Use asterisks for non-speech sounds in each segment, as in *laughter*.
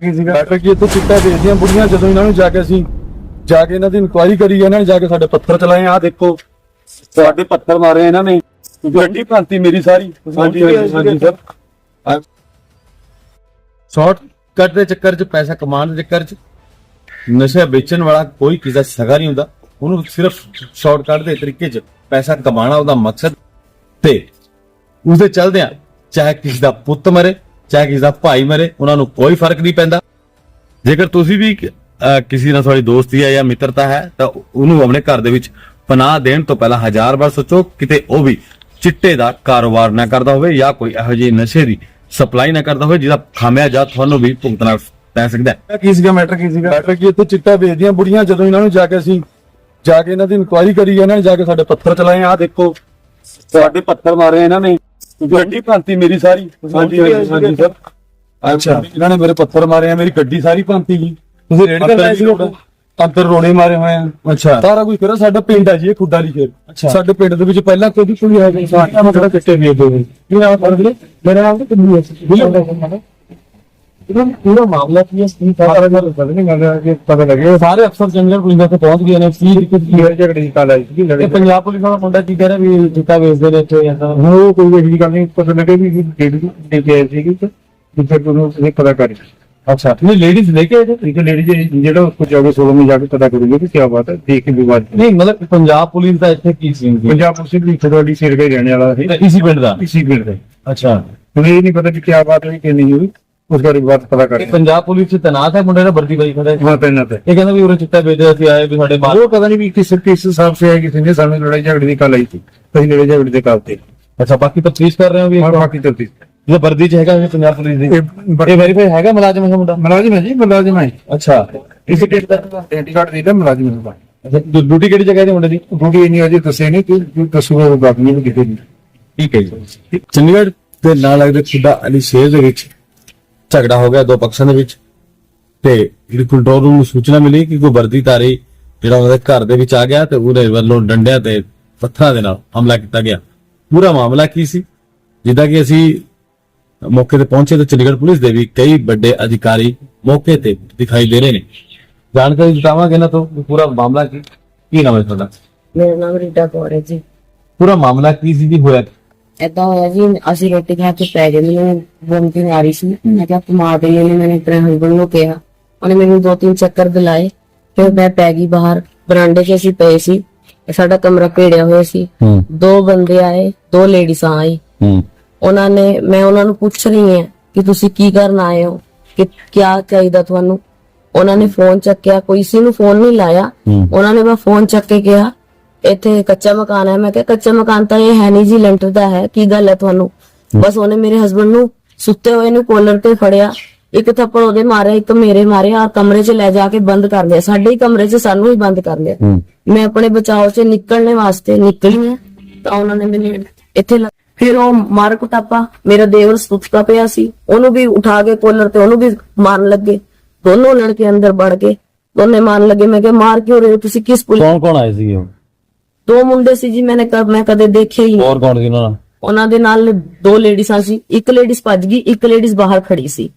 ਕੀ ਸੀਗਾ? ਡਾਕਟਰ ਕੀ ਇੱਥੇ ਚਿੱਟਾ ਵੇਚਦੀਆਂ ਬੁੜੀਆਂ ਜਦੋਂ ਇਹਨਾਂ ਨੂੰ ਜਾ ਕੇ ਅਸੀਂ ਜਾ ਕੇ ਇਹਨਾਂ ਦੀ ਇਨਕੁਆਇਰੀ ਕਰੀ ਇਹਨਾਂ ਨੇ ਜਾ ਕੇ ਸਾਡੇ ਪੱਥਰ ਚਲਾਏ ਆ ਦੇਖੋ। ਸਾਡੇ ਪੱਥਰ ਮਾਰੇ ਇਹਨਾਂ ਨੇ। ਗੱਡੀ ਭੰਤੀ ਮੇਰੀ ਸਾਰੀ। ਹਾਂਜੀ ਹਾਂਜੀ ਸਰ। ਸ਼ਾਰਟ ਕੱਟ ਦੇ ਚੱਕਰ 'ਚ ਪੈਸਾ ਕਮਾਉਣ ਦੇ ਚੱਕਰ 'ਚ ਨਸ਼ਾ ਵੇਚਣ ਵਾਲਾ ਕੋਈ ਕਿਸੇ ਦਾ ਸਗਾ ਨਹੀਂ ਹੁੰਦਾ। ਉਹਨੂੰ ਸਿਰਫ ਸ਼ਾਰਟਕਟ ਦੇ ਤਰੀਕੇ 'ਚ ਪੈਸਾ ਕਮਾਉਣਾ ਉਹਦਾ ਮਕਸਦ। ਤੇ ਉਸਦੇ ਚੱਲਦਿਆਂ ਚਾਹੇ ਕਿਸੇ ਦਾ ਪੁੱਤ ਮਰੇ ਚਾਹੇ ਕਿਸੇ ਦਾ ਭਾਈ ਮਰੇ ਉਹਨਾਂ ਨੂੰ ਕੋਈ ਫ਼ਰਕ ਨਹੀਂ ਪੈਂਦਾ। ਜੇਕਰ ਤੁਸੀਂ ਵੀ ਕਿਸੇ ਨਾਲ ਤੁਹਾਡੀ ਦੋਸਤੀ ਹੈ ਜਾਂ ਮਿੱਤਰਤਾ ਹੈ ਤਾਂ ਉਹਨੂੰ ਆਪਣੇ ਘਰ ਦੇ ਵਿੱਚ ਪਨਾਹ ਦੇਣ ਤੋਂ ਪਹਿਲਾਂ ਹਜ਼ਾਰ ਵਾਰ ਸੋਚੋ ਕਿਤੇ ਉਹ ਵੀ ਚਿੱਟੇ ਦਾ ਕਾਰੋਬਾਰ ਨਾ ਕਰਦਾ ਹੋਵੇ ਜਾਂ ਕੋਈ ਇਹੋ ਜਿਹੀ ਨਸ਼ੇ ਦੀ ਸਪਲਾਈ ਨਾ ਕਰਦਾ ਹੋਵੇ ਜਿਹਦਾ ਖਾਮਿਆਜਾ ਤੁਹਾਨੂੰ ਵੀ ਭੁਗਤਣਾ ਪੈ ਸਕਦਾ ਹੈ। ਕੀ ਸੀਗਾ ਮੈਟਰ ਕੀ ਸੀਗਾ? ਡਾਕਟਰ ਕੀ ਇੱਥੇ ਚਿੱਟਾ ਵੇਚਦੀਆਂ ਬੁੜੀਆਂ ਜਦੋਂ ਇਹਨਾਂ ਨੂੰ ਜਾ ਕੇ ਅਸੀਂ ਜਾ ਕੇ ਇਹਨਾਂ ਦੀ ਇਨਕੁਆਇਰੀ ਕਰੀ ਇਹਨਾਂ ਨੇ ਜਾ ਕੇ ਸਾਡੇ ਪੱਥਰ ਚਲਾਏ ਆ ਦੇਖੋ ਸਾਡੇ ਪੱਥਰ ਮਾਰੇ ਇਹਨਾਂ ਨੇ। ਗੱਡੀ ਭੰਤੀ ਮੇਰੀ ਸਾਰੀ? ਹਾਂਜੀ ਹਾਂਜੀ ਹਾਂਜੀ ਸਰ। ਅੱਛਾ। ਇਹਨਾਂ ਨੇ ਮੇਰੇ ਪੱਥਰ ਮਾਰੇ ਆ ਮੇਰੀ ਗੱਡੀ ਸਾਰੀ ਭੰਤੀ ਜੀ। ਤੁਸੀਂ ਰੇਡ ਕਰਨਾ ਵੀ ਸੀ ਅੰਦਰ ਰੋੜੇ ਮਾਰੇ ਹੋਏ ਆ। ਅੱਛਾ। ਸਾਰਾ ਕੁਝ ਕਰੋ ਸਾਡਾ ਪਿੰਡ ਹੈ ਜੀ ਇਹ ਖੁੱਡਾ ਲਈ ਖੇਰ। ਸਾਡੇ ਪਿੰਡ ਦੇ ਵਿੱਚ ਪਹਿਲਾਂ ਕੋਈ ਕੋਈ ਹੈ ਨਹੀਂ ਸਾਡਾ ਮਤਲਬ ਚਿੱਟੇ ਵੇਚਦੇ ਨੇ। ਮੇਰਾ ਨਾਮ ਤਾਂ ਕਿੰਨੀ ਹੈ। ਇਹਨਾਂ ਸੋਲੋ ਮੇ ਜਾ ਦੇਖ ਮਤਲਬ ਪੰਜਾਬ ਪੁਲਿਸ ਦਾ ਇੱਥੇ ਕੀ ਸੀ? ਪੰਜਾਬ ਪੁਲਿਸ ਪਿੰਡ ਦਾ? ਇਸੇ ਪਿੰਡ ਅੱਛਾ। ਤੁਹਾਨੂੰ ਇਹ ਨਹੀਂ ਪਤਾ ਕਿ ਕੀ ਬਾਤ ਹੋਈ ਕਿ ਨਹੀਂ ਹੋਈ। ਉਸ ਬਾਰੇ ਬਾਤ ਪਤਾ ਕਰ ਪੰਜਾਬ ਪੁਲਿਸ ਚ ਤਨਾਤ ਹੈ ਮੁੰਡੇ ਦਾ ਵਰਦੀ ਬਾਈ ਖੜਾ ਹੈ ਹਾਂ ਤੈਨਾਤ ਹੈ ਇਹ ਕਹਿੰਦਾ ਵੀ ਉਰੇ ਚਿੱਟਾ ਵੇਚਦਾ ਸੀ ਆਏ ਵੀ ਸਾਡੇ ਬਾਹਰ ਉਹ ਪਤਾ ਨਹੀਂ ਵੀ ਕਿਸੇ ਕਿਸ ਹਿਸਾਬ ਸੇ ਹੈ ਕਿਸੇ ਨੇ ਸਾਨੂੰ ਲੜਾਈ ਝਗੜੇ ਦੀ ਕਾਲ ਆਈ ਸੀ। ਅਸੀਂ ਲੜਾਈ ਝਗੜੇ ਦੇ ਕਾਲ ਤੇ। ਅੱਛਾ ਬਾਕੀ ਤਫਤੀਸ਼ ਕਰ ਰਹੇ ਹੋ ਵੀ ਬਾਕੀ ਤਫਤੀਸ਼। ਇਹ ਵਰਦੀ ਚ ਹੈਗਾ ਇਹ ਪੰਜਾਬ ਪੁਲਿਸ ਦੀ। ਇਹ ਵੈਰੀਫਾਈ ਹੈਗਾ ਮੁਲਾਜ਼ਮ ਹੈ ਮੁੰਡਾ? ਮੁਲਾਜ਼ਮ ਹੈ ਜੀ ਮੁਲਾਜ਼ਮ ਹੈ। ਅੱਛਾ। ਇਸ ਡੇਟ ਦਾ ਆਈਡੈਂਟੀ ਕਾਰਡ ਦੇ ਦਿੱਤਾ ਮੁਲਾਜ਼ਮ ਨੂੰ ਅੱਛਾ ਡਿਊਟੀ ਕਿਹੜੀ ਜਗ੍ਹਾ ਤੇ ਮੁੰਡੇ ਦੀ? ਡਿਊਟੀ ਨਹੀਂ ਅਜੇ ਦੱਸਿਆ ਨਹੀਂ ਕਿ ਦੱਸੂਗਾ ਬਾਕੀ ਨਹੀਂ ਕਿਤੇ ਠੀਕ ਹੈ ਜੀ। ਚੰਡੀਗੜ੍ਹ ਦੇ ਨਾਲ ਲੱਗਦੇ ਸਿੱਧਾ ਅਲੀ ਸ਼ੇਰ ਦੇ ਵਿੱਚ ਝਗੜਾ ਹੋ ਗਿਆ ਦੋ ਪੱਖਾਂ ਦੇ ਵਿੱਚ। ਤੇ ਜਿਹੜੀ ਕੰਟਰੋਲ ਰੂਮ ਨੂੰ ਸੂਚਨਾ ਮਿਲੀ ਕਿ ਕੋਈ ਵਰਦੀਧਾਰੀ ਜਿਹੜਾ ਉਹਨਾਂ ਦੇ ਘਰ ਦੇ ਵਿੱਚ ਆ ਗਿਆ ਤੇ ਉਹਦੇ ਵੱਲੋਂ ਡੰਡਿਆਂ ਤੇ ਪੱਥਰਾਂ ਦੇ ਨਾਲ ਹਮਲਾ ਕੀਤਾ ਗਿਆ। ਪੂਰਾ ਮਾਮਲਾ ਕੀ ਸੀ? ਜਿੱਦਾਂ ਕਿ ਅਸੀਂ ਮੌਕੇ ਤੇ ਪਹੁੰਚੇ ਤਾਂ ਚੰਡੀਗੜ੍ਹ ਪੁਲਿਸ ਦੇ ਵੀ ਕਈ ਵੱਡੇ ਅਧਿਕਾਰੀ ਮੌਕੇ ਤੇ ਦਿਖਾਈ ਦੇ ਰਹੇ ਨੇ। ਜਾਣਕਾਰੀ ਜਤਾਵਾਂਗੇ ਨਾ ਤੋਂ ਪੂਰਾ ਮਾਮਲਾ ਕੀ ਕੀ ਨਾਮ ਹੈ ਤੁਹਾਡਾ? ਮੇਰਾ ਨਾਮ ਰੀਟਾ ਕੌਰ ਹੈ ਜੀ। ਪੂਰਾ ਮਾਮਲਾ ਕੀ ਸੀ ਜੀ ਹੋਇਆ? ਏਦਾਂ ਹੋਇਆ ਜੀ ਅਸੀਂ ਰੋਟੀ ਖਾ ਕੇ ਪੈ ਗਏ ਮੈਨੂੰ ਵੋਮਟਿੰਗ ਆ ਰਹੀ ਸੀ। ਮੈਂ ਕਿਹਾ ਕਮਾ ਦੇ ਨੇ ਮੈंने ਆਪਣੇ ਹਸਬੰਡ ਨੂੰ ਕਿਹਾ। ਉਹਨੇ ਮੈਨੂੰ ਦੋ ਤਿੰਨ ਚੱਕਰ ਦਿਲਾਏ। ਫਿਰ ਮੈਂ ਪੈ ਗਈ ਬਾਹਰ ਬਰਾਂਡੇ 'ਚ ਅਸੀਂ ਪਏ ਸੀ। ਸਾਡਾ ਕਮਰਾ ਘੇੜਿਆ ਹੋਇਆ ਸੀ। ਦੋ ਬੰਦੇ ਆਏ ਦੋ ਲੇਡੀਜ਼ਾਂ ਆਈ ਉਹਨਾਂ ਨੇ ਮੈਂ ਉਹਨਾਂ ਨੂੰ ਪੁੱਛ ਰਹੀ ਹਾਂ ਕਿ ਤੁਸੀਂ ਕੀ ਕਰਨ ਆਏ ਹੋ? ਕਿ ਕਿਆ ਚਾਹੀਦਾ ਤੁਹਾਨੂੰ? ਉਹਨਾਂ ਨੇ ਫੋਨ ਚੱਕਿਆ ਕੋਈ ਸੀ ਨੂੰ ਫੋਨ ਨਹੀਂ ਲਾਇਆ। ਉਹਨਾਂ ਨੇ ਮੈਂ ਫੋਨ ਚੱਕ ਕੇ ਕਿਹਾ ਇੱਥੇ ਕੱਚਾ ਮਕਾਨ ਹੈ। ਮੈਂ ਕਿਹਾ ਕੱਚਾ ਮਕਾਨ ਤਾਂ ਇਹ ਹੈ ਨਹੀਂ ਜੀ ਲੈਂਟਰ ਦਾ ਹੈ। ਕੀ ਗੱਲ ਹੈ ਤੁਹਾਨੂੰ? ਬਸ ਉਹਨੇ ਮੇਰੇ ਹਸਬੰਡ ਨੂੰ ਸੁੱਤੇ ਹੋਏ ਨੂੰ ਕੋਲਰ ਤੇ ਫੜਿਆ। ਇੱਕ ਥੱਪੜ ਉਹਦੇ ਮਾਰਿਆ ਇੱਕ ਮੇਰੇ ਮਾਰਿਆ। ਆ ਕਮਰੇ 'ਚ ਲੈ ਜਾ ਕੇ ਬੰਦ ਕਰ ਲਿਆ। ਸਾਡੇ ਹੀ ਕਮਰੇ 'ਚ ਸਾਨੂੰ ਹੀ ਬੰਦ ਕਰ ਲਿਆ। ਮੈਂ ਆਪਣੇ ਬਚਾਓ 'ਚ ਨਿਕਲਣੇ ਵਾਸਤੇ ਨਿਕਲੀ ਹਾਂ। ਤਾਂ ਉਹਨਾਂ ਨੇ ਮੈਨੂੰ ਇੱਥੇ ਲ- ਫਿਰ ਉਹ ਮਾਰ ਕੁਟਾਪਾ। ਮੇਰਾ ਦੇਵਰ ਸੁੱਤਾ ਪਿਆ ਸੀ। ਉਹਨੂੰ ਵੀ ਉਠਾ ਕੇ ਕੋਲਰ ਤੇ ਉਹਨੂੰ ਵੀ ਮਾਰਨ ਲੱਗੇ। ਦੋਨੋਂ ਲੜਕੇ ਅੰਦਰ ਵੜ ਕੇ ਦੋਨੇ ਮਾਰਨ ਲੱਗੇ। ਮੈਂ ਕਿਹਾ ਮਾਰ ਕਿਉਂ ਰਹੇ ਤੁਸੀਂ ਕਿਸ ਪੁਲਿਸ ਕੌਣ ਕੌਣ ਆਏ ਸੀ ਉਹ? ਦੋ ਮੁੰਡੇ ਸੀ ਜੀ ਮੈਨੇ ਕਦ ਮੈਂ ਕਦੇ ਦੇਖਿਆ ਹੀ ਹੋਰ ਕੌਣ ਸੀ ਉਹਨਾਂ ਉਹਨਾਂ ਦੇ ਨਾਲ ਦੋ ਲੇਡੀਸਾਂ ਸੀ ਇੱਕ ਲੇਡੀਜ਼ ਭੱਜ ਗਈ ਇੱਕ ਲੇਡੀਜ਼ ਬਾਹਰ ਖੜੀ ਸੀ।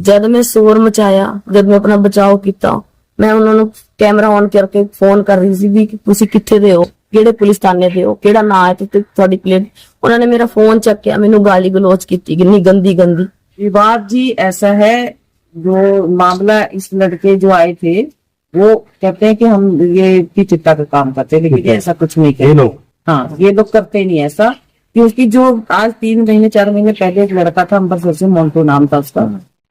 ਜਦ ਮੈਂ ਸ਼ੋਰ ਮਚਾਇਆ ਜਦ ਮੈਂ ਆਪਣਾ ਬਚਾਓ ਕੀਤਾ ਮੈਂ ਉਹਨਾਂ ਨੂੰ ਕੈਮਰਾ ਔਨ ਕਰਕੇ ਫੋਨ ਕਰ ਰਹੀ ਸੀ ਵੀ ਕਿ ਤੁਸੀਂ ਕਿੱਥੇ ਦੇ ਹੋ? ਕਿਹੜੇ ਪੁਲਿਸ ਥਾਣੇ ਦੇ ਹੋ? ਕਿਹੜਾ ਨਾਂ ਹੈ ਤੇ ਤੁਹਾਡੀ ਪਲੇਟ ਉਹਨਾਂ ਨੇ ਮੇਰਾ ਫੋਨ ਚੱਕਿਆ ਮੈਨੂੰ ਗਾਲੀ ਗਲੋਚ ਕੀਤੀ ਕਿੰਨੀ ਗੰਦੀ ਗੰਦੀ। विवाद ਜੀ ਐਸਾ ਹੈ ਜੋ ਮਾਮਲਾ ਇਸ ਲੜਕੇ ਜੋ ਆਏ थे वो कहते हैं कि हम ये की चिंता का काम करते हैं लेकिन ऐसा कुछ नहीं करते हाँ ये लोग करते नहीं ऐसा। क्योंकि जो आज तीन महीने चार महीने पहले एक लड़का था अंबरसर से मोन्टो नाम था उसका।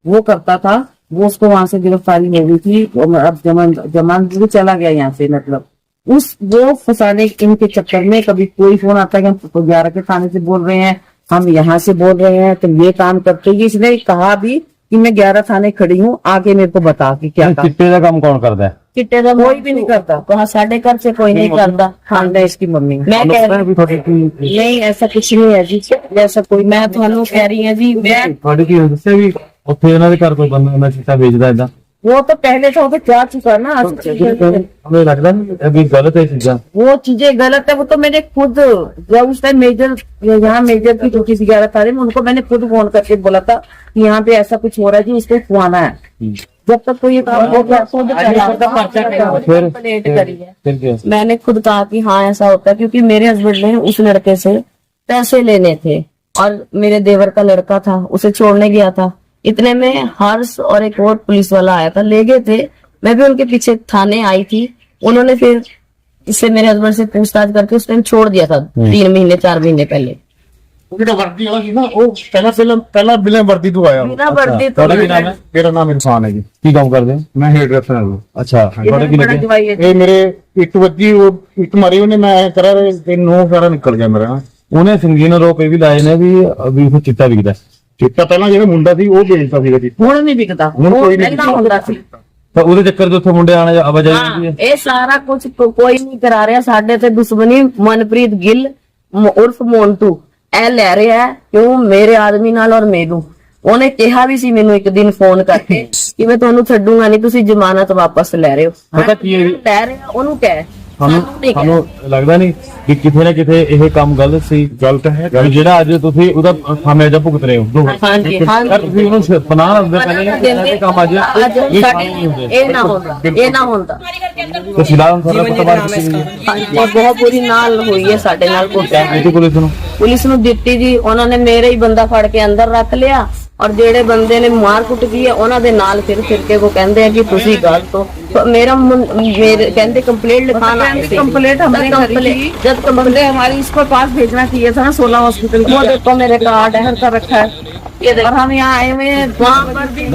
वो करता था वो उसको वहाँ से गिरफ्तारी मिली थी। अब जमान जमान भी चला गया यहाँ से मतलब। उस वो फसाने इनके चक्कर में कभी कोई फ़ोन आता है कि हम तो ग्यारह के थाने से बोल रहे हैं हम यहाँ से बोल रहे हैं तुम ये काम करते इसने कहा भी कि मैं ग्यारह थाने खड़ी हूँ आगे मेरे को बता कि क्या काम ਚਿੱਟੇ ਦਾ ਕੰਮ ਕੌਣ ਕਰਦਾ ਹੈ ਚਿੱਟੇ ਦਾ कोई भी नहीं करता ਕਹਾ ਸਾਡੇ ਘਰ 'ਚ ਕੋਈ ਨਹੀਂ ਕਰਦਾ हाँ मैं इसकी मम्मी हूँ। ਮੈਂ ਕਹਿ ਰਹੀ भी थोड़ी की नहीं ऐसा कुछ नहीं है जी ऐसा कोई ਮੈਂ ਤੁਹਾਨੂੰ ਕਹਿ ਰਹੀ ਹਾਂ ਜੀ ਮੈਂ ਤੁਹਾਡੇ ਕੀ ਦੱਸਿਆ ਵੀ ਉੱਥੇ ਇਹਨਾਂ ਦੇ ਘਰ ਕੋਈ ਬੰਦਾ ਹੁੰਦਾ ਚਿੱਟਾ ਵੇਚਦਾ ਇਦਾਂ वो तो पहले था वो तो जा चुका है ना आज हमें लगता नहीं अभी गलत है चीज़ें। वो चीज़ें गलत है वो तो मैंने खुद जब उस टाइम मेजर यहाँ मेजर की ड्यूटी ग्यारह तारीख में उनको मैंने खुद फ़ोन करके बोला था कि यहाँ पे ऐसा कुछ हो रहा है जी इसको खुआना है। जब तक तो ये काम हो गया करी है। मैंने खुद कहा कि हाँ ऐसा होता है क्योंकि मेरे हस्बैंड ने उस लड़के से पैसे लेने थे और मेरे देवर का लड़का था उसे छोड़ने गया था। इतने में हर्ष और एक और पुलिस वाला आया था ले गए थे मैं भी उनके पीछे थाने आई थी उन्होंने फिर इससे मेरे हस्बैंड से पूछताछ करके उस टाइम छोड़ दिया था तीन महीने चार महीने पहले ਉਹ ਜਿਹੜਾ ਵਰਦੀ ਵਾਲਾ ਸੀ ਨਾ ਉਹ ਪਹਿਲਾਂ ਪਹਿਲਾਂ ਪਹਿਲਾਂ ਬਿਨਾਂ ਵਰਦੀ ਤੋਂ ਆਇਆ बिना वर्दी तो ਤੁਹਾਡਾ ਕੀ ਨਾਮ ਹੈ ਮੇਰਾ ਨਾਮ ਇਰਫਾਨ ਹੈ ਜੀ ਕੀ ਕੰਮ ਕਰਦੇ ਹੋ ਮੈਂ ਹੇਡ ਡਰੈਸਰ ਹਾਂ ਜੀ। ਅੱਛਾ ਤੁਹਾਡਾ ਕੀ बड़ा ਲੱਗੇ दवाई है ਇਹ ਮੇਰੇ ਇੱਟ ਵੱਜੀ ਉਹ ਇੱਟ ਮਾਰੀ ਉਹਨੇ ਮੈਂ ਐਂ ਕਰਾ ਰਿਹਾ ਤੇ ਨੋ ਸਾਰਾ ਨਿਕਲ ਗਿਆ ਮੇਰਾ ਉਹਨੇ ਸੰਗੀਨ ਆਰੋਪ ਇਹ ਵੀ ਲਾਏ ਨੇ ਵੀ ਵੀ ਉਹ ਚਿੱਟਾ ਵਿਕਦਾ ਚਿੱਟਾ ਪਹਿਲਾਂ ਜਿਹੜਾ ਮੁੰਡਾ ਸੀ ਉਹ ਵੇਚਦਾ ਸੀਗਾ ਜੀ। ਹੁਣ ਨਹੀਂ ਵਿਕਦਾ। ਹੁਣ ਉਹ ਕੋਈ ਨਹੀਂ ਪਹਿਲਾਂ ਹੁੰਦਾ ਸੀ। ਤਾਂ ਉਹਦੇ ਚੱਕਰ 'ਚ ਉੱਥੇ ਮੁੰਡੇ ਆਣੇ ਆਵਾਜਾਈ ਹਾਂ ਹੁੰਦੀ ਹੈ। ਇਹ ਸਾਰਾ ਕੁਝ ਕੋਈ ਨਹੀਂ ਕਰਾ ਰਿਹਾ। ਸਾਡੇ ਤੇ ਦੁਸ਼ਮਣੀ ਮਨਪ੍ਰੀਤ ਗਿੱਲ ਮ- ਉਰਫ ਮੋਂਟੂ ਇਹ ਲੈ ਰਿਹਾ ਹੈ ਕਿਉਂ ਮੇਰੇ ਆਦਮੀ ਨਾਲ ਔਰ ਮੈਨੂੰ ਉਹਨੇ ਕਿਹਾ ਵੀ ਸੀ ਮੈਨੂੰ ਇੱਕ ਦਿਨ ਫੋਨ ਕਰਕੇ *coughs* ਕਿ ਮੈਂ ਤੁਹਾਨੂੰ ਛੱਡੂਗਾ ਨਹੀਂ ਤੁਸੀਂ ਜ਼ਮਾਨਤ ਵਾਪਸ ਲੈ ਰਹੇ ਹੋ। ਪਤਾ ਕੀ ਹੈ? ਲੈ ਰਿਹਾ ਉਹਨੂੰ ਕਹਿ। ਕਹਿ। ਸਾਨੂੰ ਲੱਗਦਾ ਨਹੀਂ ਕਿ ਕਿਥੇ ਨਾ ਕਿਤੇ ਇਹ ਕੰਮ ਗਲਤ ਸੀ। ਗਲਤ ਹੈ। ਜਿਹੜਾ ਅੱਜ ਤੁਸੀਂ ਉਹਦਾ ਖਾਮਿਆਜਾ ਭੁਗਤ ਰਹੇ ਹੋ। ਦੋ ਹਾਂਜੀ ਤੁਸੀਂ ਉਹਨੂੰ ਪਨਾਹ ਦਿੰਦੇ ਪਹਿਲੇ। ਇਹ ਕੰਮ ਅੱਜ ਇਹ ਸਾਡੇ ਨਾ ਹੁੰਦਾ। ਇਹ ਨਾ ਹੁੰਦਾ। ਤੇ ਫਿਲਹਾਲ ਹੈ ਹਾਂਜੀ ਬਹੁਤ ਬੁਰੀ ਨਾਲ ਹੋਈ ਹੈ ਸਾਡੇ ਨਾਲ ਬੇਟੀ ਪੁਲਿਸ ਨੂੰ? ਪੁਲਿਸ ਨੂੰ ਦਿੱਤੀ ਜੀ। ਉਹਨਾਂ ਨੇ ਮੇਰੇ ਹੀ ਬੰਦਾ ਫੜ ਕੇ ਅੰਦਰ ਰੱਖ ਲਿਆ। ਔਰ ਜਿਹੜੇ ਬੰਦੇ ਨੇ ਮਾਰ ਕੁੱਟ ਗਈ ਹੈ ਉਹਨਾਂ ਦੇ ਨਾਲ ਫਿਰ ਫਿਰ ਕੇ ਉਹ ਕਹਿੰਦੇ ਆ ਕਿ ਤੁਸੀਂ ਗਲਤ ਹੋ ਤਾਂ ਮੇਰਾ ਮੁੰ- ਮੇਰੇ ਕਹਿੰਦੇ ਕੰਪਲੇਂਟ ਲਿਖਾਣਾ कंप्लेंट हमने करी थी जब कंप्लेंट हमारी इसको पास भेजना चाहिए था ना सोलह हॉस्पिटल वो देखो मेरे कार्ड है घर का रखा है ये देखो और हम यहाँ आए हुए हैं वहाँ पर भी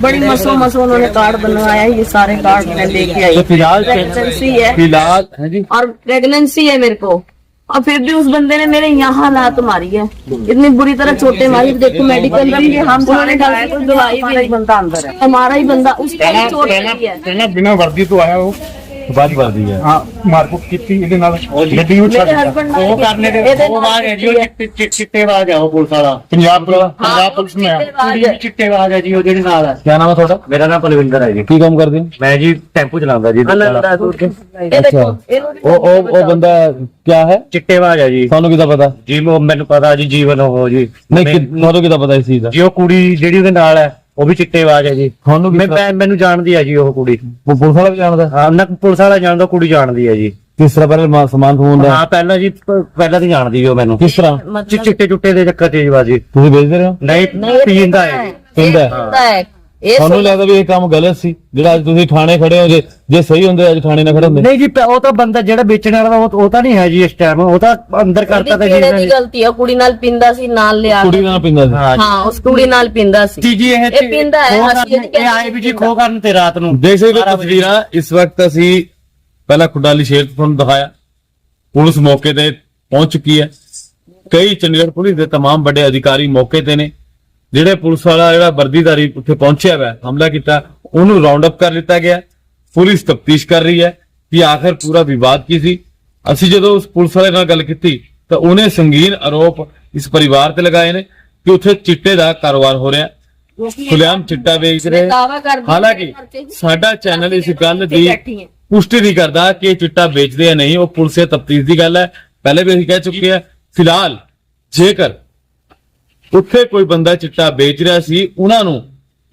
बड़ी मसो मसो उन्होंने कार्ड बनवाया है ये सारे कार्ड मैं लेके आई तो फिलहाल प्रेगनेंसी है फिलहाल है जी और प्रेगनेंसी है मेरे को और फिर भी उस बंदे ने मेरे यहाँ लात मारी है इतनी बुरी तरह छोटे मारी देखो मेडिकल भी हम सारे दवाई भी बंदा अंदर है हमारा ही बंदा उसका छोड़ है बिना वर्दी तो आया हो ਬਾਅਦ ਵਾਦੀ ਹੈ। ਹਾਂ ਮਾਰਕੁੱਟ ਕੀਤੀ ਇਹਦੇ ਨਾਲ ਗੱਡੀ ਉੱਚ ਮੇਰੇ ਹਸਬੰਡ ਉਹ ਕਰਨੇ ਦੇ ਉਹ ਬਾਅਦ ਹੈ ਜੀ ਉਹ ਚਿੱਟੇ ਬਾਜ ਆ ਉਹ ਪੁਲਿਸ ਵਾਲਾ। ਪੰਜਾਬ ਪੰਜਾਬ ਪੁਲਿਸ ਨੇ ਕੁੜੀ ਚਿੱਟੇ ਬਾਜ ਹੈ ਜੀ ਉਹ ਜਿਹੜੇ ਨਾਲ ਹੈ। ਕੀ ਨਾਮ ਹੈ ਤੁਹਾਡਾ? ਮੇਰਾ ਨਾਮ ਪਲਵਿੰਦਰ ਹੈ ਜੀ। ਕੀ ਕੰਮ ਕਰਦੇ? ਹੋ ਮੈਂ ਜੀ ਟੈਂਪੂ ਚਲਾਉਂਦਾ ਜੀ। ਉਹ ਉਹ ਉਹ ਬੰਦਾ ਕੀ ਹੈ? ਚਿੱਟੇ ਬਾਜ ਹੈ ਜੀ। ਤੁਹਾਨੂੰ ਕਿਦਾਂ ਪਤਾ? ਜੀ ਮੈਨੂੰ ਪਤਾ ਜੀ ਜੀਵਨ ਉਹ ਜੀ। ਨਹੀਂ ਤੁਹਾਨੂੰ ਕਿਦਾਂ ਪਤਾ ਇਸ ਚੀਜ਼ ਦਾ? ਜੀ ਉਹ ਕੁੜੀ ਜਿਹੜੀ ਉਹਦੇ ਨਾਲ ਹੈ ਉਹ ਵੀ ਚਿੱਟੇਬਾਜ਼ ਹੈ ਜੀ। ਮੈਂ ਮੈਨੂੰ ਜਾਣਦੀ ਹੈ ਜੀ ਉਹ ਕੁੜੀ। ਪੁ- ਪੁਲਿਸ ਵਾਲਾ ਵੀ ਜਾਣਦਾ? ਹਾਂ ਨਾ ਪੁਲਿਸ ਵਾਲਾ ਜਾਣਦਾ ਕੁੜੀ ਜਾਣਦੀ ਹੈ ਜੀ। ਕਿਸ ਤਰ੍ਹਾਂ ਪਹਿਲੇ ਸਮਾਨ ਖੋਣ ਦਾ? ਹਾਂ ਪਹਿਲਾਂ ਜੀ ਪਹਿਲਾਂ ਤਾਂ ਜਾਣਦੀ ਸੀ ਮੈਨੂੰ। ਕਿਸ ਤਰ੍ਹਾਂ? ਚਿੱਟੇ ਚੁੱਟੇ ਦੇ ਚੱਕਰ ਚ ਜੀ ਤੁਸੀਂ ਵੇਚਦੇ ਰਹੇ ਹੋ? ਨਹੀਂ ਪੀਂਦਾ ਹੈ ਪਿੰਡ ਹੈ। ये ਤੁਹਾਨੂੰ ਲੱਗਦਾ ਵੀ ਇਹ ਕੰਮ ਗਲਤ ਸੀ ਜਿਹੜਾ ਅੱਜ ਤੁਸੀਂ ਥਾਣੇ ਖੜੇ ਹੋ ਜੇ ਜੇ ਸਹੀ ਹੁੰਦੇ ਅੱਜ ਥਾਣੇ ਨਾ ਖੜੇ ਹੁੰਦੇ ਨਹੀਂ ਜੀ ਪ- ਉਹ ਤਾਂ ਬੰਦਾ ਜਿਹੜਾ ਵੇਚਣ ਵਾਲਾ ਉਹ ਉਹ ਤਾਂ ਨਹੀਂ ਹੈ ਜੀ ਇਸ ਟਾਈਮ ਉਹ ਤਾਂ ਅੰਦਰ ਕਰਤਾ ਤਾਂ ਜੀ ਕਿਹੜੇ ਇਹਨਾਂ ਦੀ ਨੇ। ਗਲਤੀ ਹੈ ਕੁੜੀ ਨਾਲ ਪਿੰਦਾ ਸੀ ਨਾਲ ਲਿਆ ਕੁੜੀ ਨਾਲ ਪਿੰਦਾ ਸੀ ਹਾਂ ਜੀ। ਹਾਂ ਉਸ ਕੁੜੀ ਨਾਲ ਪਿੰਦਾ ਸੀ ਜੀ ਜੀ ਇਹ ਇਹ ਪੀਂਦਾ ਹੈ, ਖੋਹ ਅਸੀਂ ਕਰਨ- ਇਹ ਆਏ ਵੀ ਜੀ ਖੋ ਕਰਨ ਤੇ ਰਾਤ ਨੂੰ ਦੇਖ ਸਕਦੇ ਹੋ ਬਾਰਾਂ ਵਜੇ। ਤਸਵੀਰਾਂ ਇਸ ਵਕਤ ਅਸੀਂ ਪਹਿਲਾਂ ਖੁੱਡਾਲੀ ਸ਼ੇਰ ਤੋਂ ਤੁਹਾਨੂੰ ਦਿਖਾਇਆ ਪੁਲਿਸ ਮੌਕੇ ਤੇ ਪਹੁੰਚ ਚੁੱਕੀ ਹੈ ਕਈ ਚੰਡੀਗੜ੍ਹ ਪੁਲਿਸ ਦੇ तमाम ਵੱਡੇ ਅਧਿਕਾਰੀ ਮੌਕੇ ਤੇ ਨੇ ਜਿਹੜੇ ਪੁਲਿਸ ਵਾਲਾ ਜਿਹੜਾ ਵਰਦੀਦਾਰੀ ਉੱਥੇ ਪਹੁੰਚਿਆ ਹੋਇਆ ਹਮਲਾ ਕੀਤਾ ਉਹਨੂੰ ਰਾਉਂਡ ਅਪ ਕਰ ਲਿੱਤਾ ਗਿਆ। ਪੁਲਿਸ ਤਫਤੀਸ਼ ਕਰ ਰਹੀ ਹੈ ਕਿ ਆਖਰ ਪੂਰਾ ਵਿਵਾਦ ਕੀ ਸੀ। ਅਸੀਂ ਜਦੋਂ ਉਸ ਪੁਲਿਸ ਵਾਲੇ ਨਾਲ ਗੱਲ ਕੀਤੀ ਤਾਂ ਉਹਨੇ ਸੰਗੀਨ ਆਰੋਪ ਇਸ ਪਰਿਵਾਰ ਤੇ ਲਗਾਏ ਨੇ ਕਿ ਉੱਥੇ ਚਿੱਟੇ ਦਾ ਕਾਰੋਬਾਰ ਹੋ ਰਿਹਾ। ਖੁੱਲ੍ਹੇਆਮ ਚਿੱਟਾ ਵੇਚ ਰਹੇ। ਹਾਲਾਂਕਿ ਸਾਡਾ ਚੈਨਲ ਇਸ ਗੱਲ ਦੀ। ਪੁਸ਼ਟੀ ਨਹੀਂ ਕਰਦਾ ਕਿ ਚਿੱਟਾ ਵੇਚਦੇ ਆ ਨਹੀਂ ਉਹ ਪੁਲਿਸ ਦੇ ਤਫਤੀਸ਼ ਦੀ ਗੱਲ ਹੈ। ਪਹਿਲੇ ਵੀ ਅਸੀਂ ਕਹਿ ਚੁੱਕੇ ਆ ਫਿਲਹਾਲ ਜੇਕਰ ਉੱਥੇ ਕੋਈ ਬੰਦਾ ਚਿੱਟਾ ਵੇਚ ਰਿਹਾ ਸੀ ਉਹਨਾਂ ਨੂੰ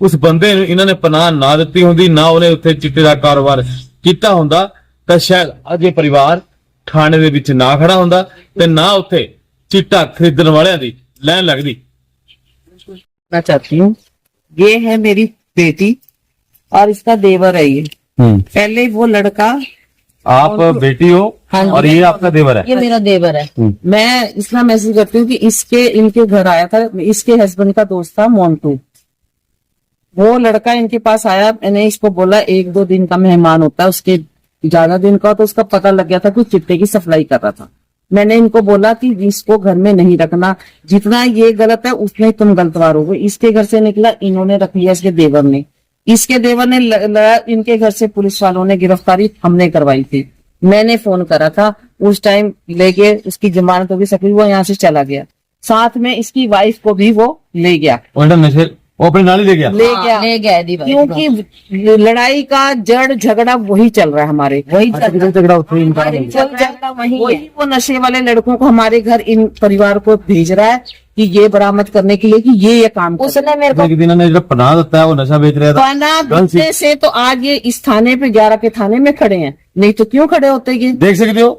ਉਸ ਬੰਦੇ ਨੂੰ ਇਹਨਾਂ ਨੇ ਪਨਾਹ ਨਾ ਦਿੱਤੀ ਹੁੰਦੀ ਨਾ ਉਹਨੇ ਉੱਥੇ ਚਿੱਟੇ ਦਾ ਕਾਰੋਬਾਰ ਕੀਤਾ ਹੁੰਦਾ ਤਾਂ ਸ਼ਾਇਦ ਅੱਜ ਇਹ ਪਰਿਵਾਰ ਥਾਣੇ ਦੇ ਵਿੱਚ ਨਾ ਖੜਾ ਹੁੰਦਾ ਤੇ ਨਾ ਉੱਥੇ ਚਿੱਟਾ ਖਰੀਦਣ ਵਾਲਿਆਂ ਦੀ ਲਾਈਨ ਲੱਗਦੀ मैं चाहती हूँ ये है मेरी बेटी और इसका देवर है ये हम्म पहले वो लड़का आप बेटी हो हाँ और ये आपका देवर है। ये मेरा देवर है। मैं इसलिए मैसेज करती हूँ कि इसके इनके घर आया था इसके हस्बैंड का दोस्त था मोन्टू वो लड़का इनके पास आया मैंने इसको बोला एक दो दिन का मेहमान होता है उसके ज़्यादा दिन का तो उसका पता लग गया था कि चिट्टे की सप्लाई कर रहा था। मैंने इनको बोला कि इसको घर में नहीं रखना। जितना ये गलत है उतने ही तुम गलतवार हो इसके घर से निकला इन्होंने रख लिया इसके देवर ने। इसके देवर ने लगाया इनके घर से पुलिस वालों ने गिरफ्तारी हमने करवाई थी। मैंने फ़ोन करा था। उस टाइम लेके उसकी जमानत तो होगी सकी वो यहाँ से चला गया। साथ में इसकी वाइफ को भी वो ले गया। वो अपने नाली ले गया? ले गया। ले गया क्योंकि लड़ाई का जड़ झगड़ा वही चल रहा है हमारे। वही अच्छा, झगड़ा वही वो नशे वाले लड़कों को हमारे घर इन परिवार को भेज रहा है। कि ये बरामद करने के लिए कि ये ये काम कर उसने मेरे को एक दिन ने जो पनाह देता है वो नशा बेच रहा था पाना गन सी- देने से तो आज ये इस थाने पे ग्यारह के थाने में खड़े हैं नहीं तो क्यों खड़े होते ये ਦੇਖ ਸਕਦੇ ਹੋ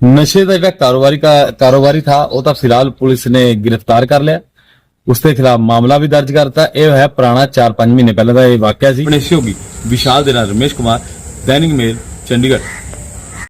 ਨਸ਼ੇ ਦਾ ਜਿਹੜਾ ਕਾਰੋਬਾਰੀ ਕਾ ਕਾਰੋਬਾਰੀ ਥਾ ਉਹ ਤਾਂ ਫਿਲਹਾਲ ਪੁਲਿਸ ਨੇ ਗ੍ਰਿਫਤਾਰ ਕਰ ਲਿਆ ਉਸ ਦੇ ਖਿਲਾਫ ਮਾਮਲਾ ਵੀ ਦਰਜ ਕਰਤਾ ਇਹ ਹੈ ਪੁਰਾਣਾ 4-5 ਮਹੀਨੇ ਪਹਿਲਾਂ ਦਾ ਇਹ ਵਾਕਿਆ ਸੀ ਆਪਣੇ ਸਹਿਯੋਗੀ ਵਿਸ਼ਾਲ ਦੇ ਨਾਲ ਰਮੇਸ਼ ਕੁਮਾਰ ਦੈਨਿਕ ਮੇਲ ਚੰਡੀਗੜ੍ਹ